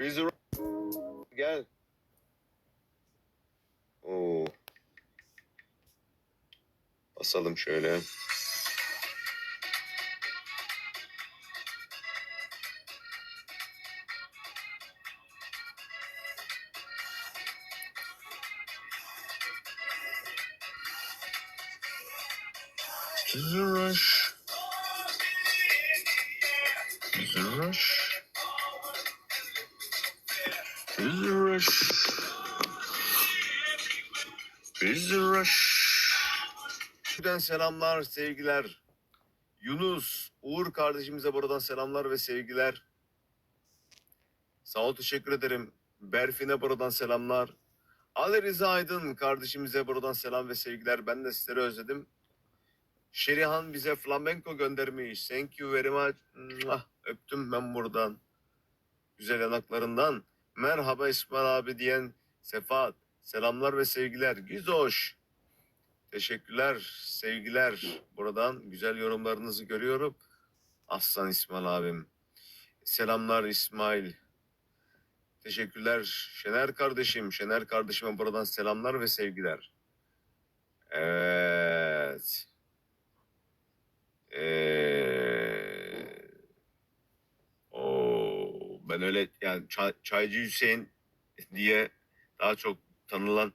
Biz gel. Oo. Basalım şöyle. Rush. Rush. There's a rush. There's a rush. Buradan selamlar, sevgiler. Yunus, Uğur kardeşimize buradan selamlar ve sevgiler. Sağ ol, teşekkür ederim. Berfin'e buradan selamlar. Ali Rıza Aydın kardeşimize buradan selam ve sevgiler. Ben de sizleri özledim. Şerihan bize flamenco göndermiş. Thank you very much. Öptüm ben buradan. Güzel yanaklarından. Merhaba İsmail abi diyen Sefat. Selamlar ve sevgiler. Gizoş. Teşekkürler, sevgiler. Buradan güzel yorumlarınızı görüyorum. Aslan İsmail abim. Selamlar İsmail. Teşekkürler Şener kardeşim. Şener kardeşime buradan selamlar ve sevgiler. Evet. Ee, o ben öyle yani çay- çaycı Hüseyin diye daha çok tanılan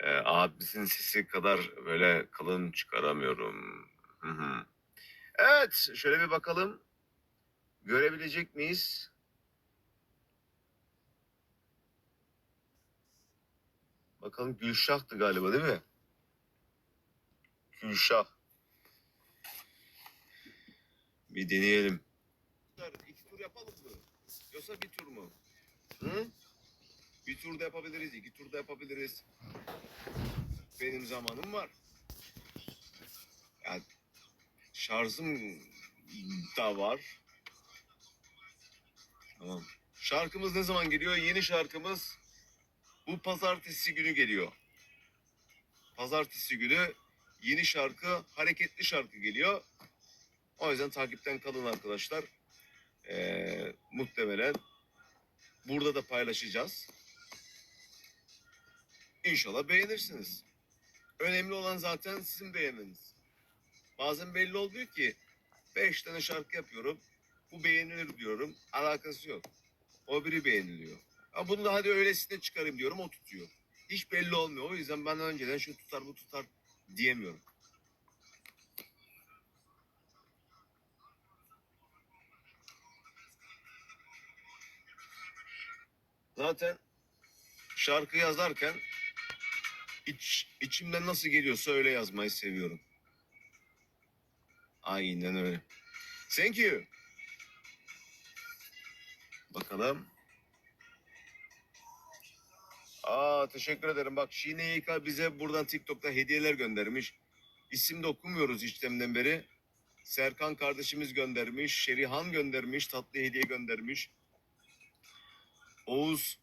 e, abisinin sesi kadar böyle kalın çıkaramıyorum. Evet, şöyle bir bakalım. Görebilecek miyiz? Bakalım Gülşah'tı galiba değil mi? Gülşah. Bir deneyelim. İki tur yapalım mı? Yoksa bir tur mu? Hı? Bir turda yapabiliriz, iki turda yapabiliriz. Benim zamanım var. Yani şarjım da var. Tamam. Şarkımız ne zaman geliyor? Yeni şarkımız bu pazartesi günü geliyor. Pazartesi günü yeni şarkı, hareketli şarkı geliyor. O yüzden takipten kalın arkadaşlar. Ee, muhtemelen burada da paylaşacağız. İnşallah beğenirsiniz. Önemli olan zaten sizin beğenmeniz. Bazen belli oluyor ki 5 tane şarkı yapıyorum. Bu beğenilir diyorum. Alakası yok. O biri beğeniliyor. Ama bunu da hadi öylesine çıkarayım diyorum o tutuyor. Hiç belli olmuyor. O yüzden ben önceden şu tutar bu tutar diyemiyorum. Zaten şarkı yazarken iç, içimden nasıl geliyorsa öyle yazmayı seviyorum. Aynen öyle. Thank you. Bakalım. Aa teşekkür ederim. Bak Şine YK bize buradan TikTok'ta hediyeler göndermiş. İsim de okumuyoruz işlemden beri. Serkan kardeşimiz göndermiş. Şerihan göndermiş. Tatlı hediye göndermiş. Oğuz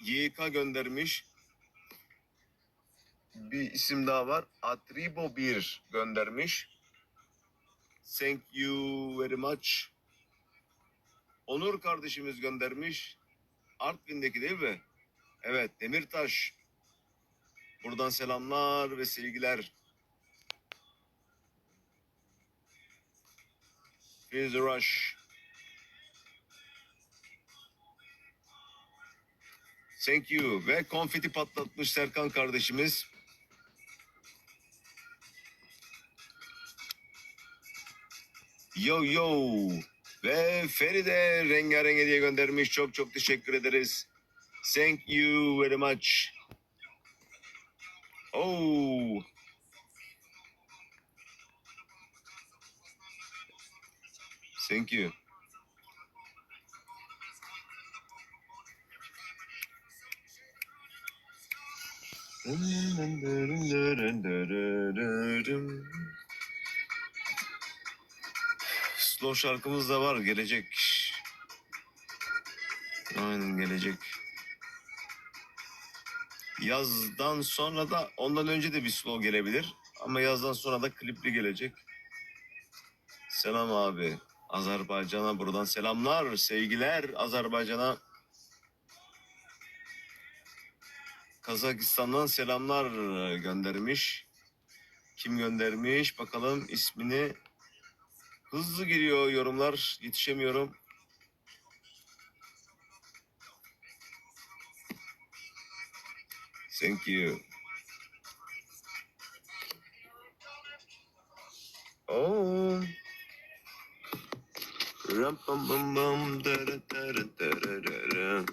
YK göndermiş. Bir isim daha var. Atribo 1 göndermiş. Thank you very much. Onur kardeşimiz göndermiş. Artvin'deki değil mi? Evet Demirtaş. Buradan selamlar ve sevgiler. The rush. Thank you. Ve konfeti patlatmış Serkan kardeşimiz. Yo yo. Ve Feride rengarenk hediye göndermiş. Çok çok teşekkür ederiz. Thank you very much. Oh. Thank you. Slow şarkımız da var gelecek. Aynen gelecek. Yazdan sonra da ondan önce de bir slow gelebilir. Ama yazdan sonra da klipli gelecek. Selam abi. Azerbaycan'a buradan selamlar, sevgiler Azerbaycan'a. Kazakistan'dan selamlar göndermiş. Kim göndermiş? Bakalım ismini. Hızlı giriyor yorumlar. Yetişemiyorum. Thank you. Oh. Ram pam pam pam dara dara dara dara.